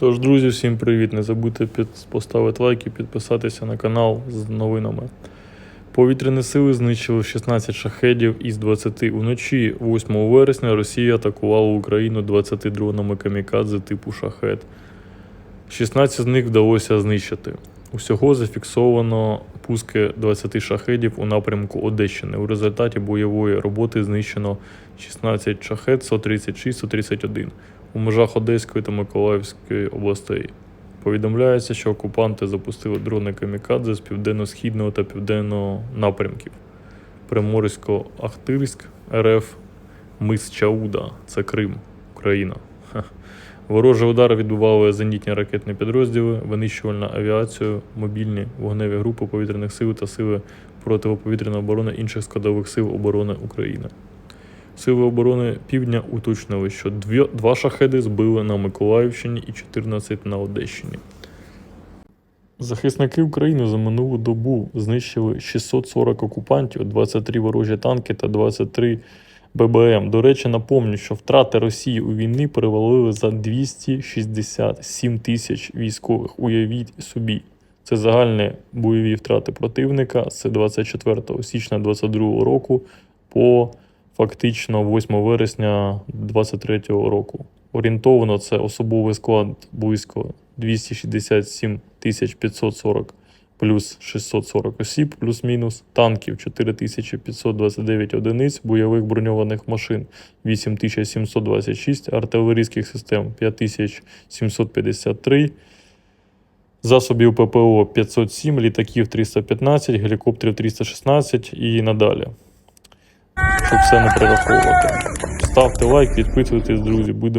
Тож, друзі, всім привіт! Не забудьте поставити лайк і підписатися на канал з новинами. Повітряні сили знищили 16 шахедів із 20 уночі. 8 вересня Росія атакувала Україну 20 дронами камікадзе типу шахед. 16 з них вдалося знищити. Усього зафіксовано пуски 20 шахедів у напрямку Одещини. У результаті бойової роботи знищено 16 шахед 136-131 у межах Одеської та Миколаївської областей. Повідомляється, що окупанти запустили дрони камікадзе з південно-східного та південного напрямків. Приморсько-Ахтирськ, РФ, Мис Чауда, це Крим, Україна. Ворожі удари відбували зенітні ракетні підрозділи, винищувальна авіацію, мобільні вогневі групи повітряних сил та сили протиповітряної оборони інших складових сил оборони України. Сили оборони Півдня уточнили, що дві, два шахеди збили на Миколаївщині і 14 на Одещині. Захисники України за минулу добу знищили 640 окупантів, 23 ворожі танки та 23 ББМ. До речі, напомню, що втрати Росії у війні перевалили за 267 тисяч військових. Уявіть собі. Це загальні бойові втрати противника з 24 січня 2022 року по фактично 8 вересня 2023 року. Орієнтовано це особовий склад близько 267 540 плюс 640 осіб, плюс-мінус, танків 4529 одиниць, бойових броньованих машин 8726, артилерійських систем 5753, засобів ППО 507, літаків 315, гелікоптерів 316 і надалі. Щоб все не перераховувати. Ставте лайк, підписуйтесь, друзі. Будемо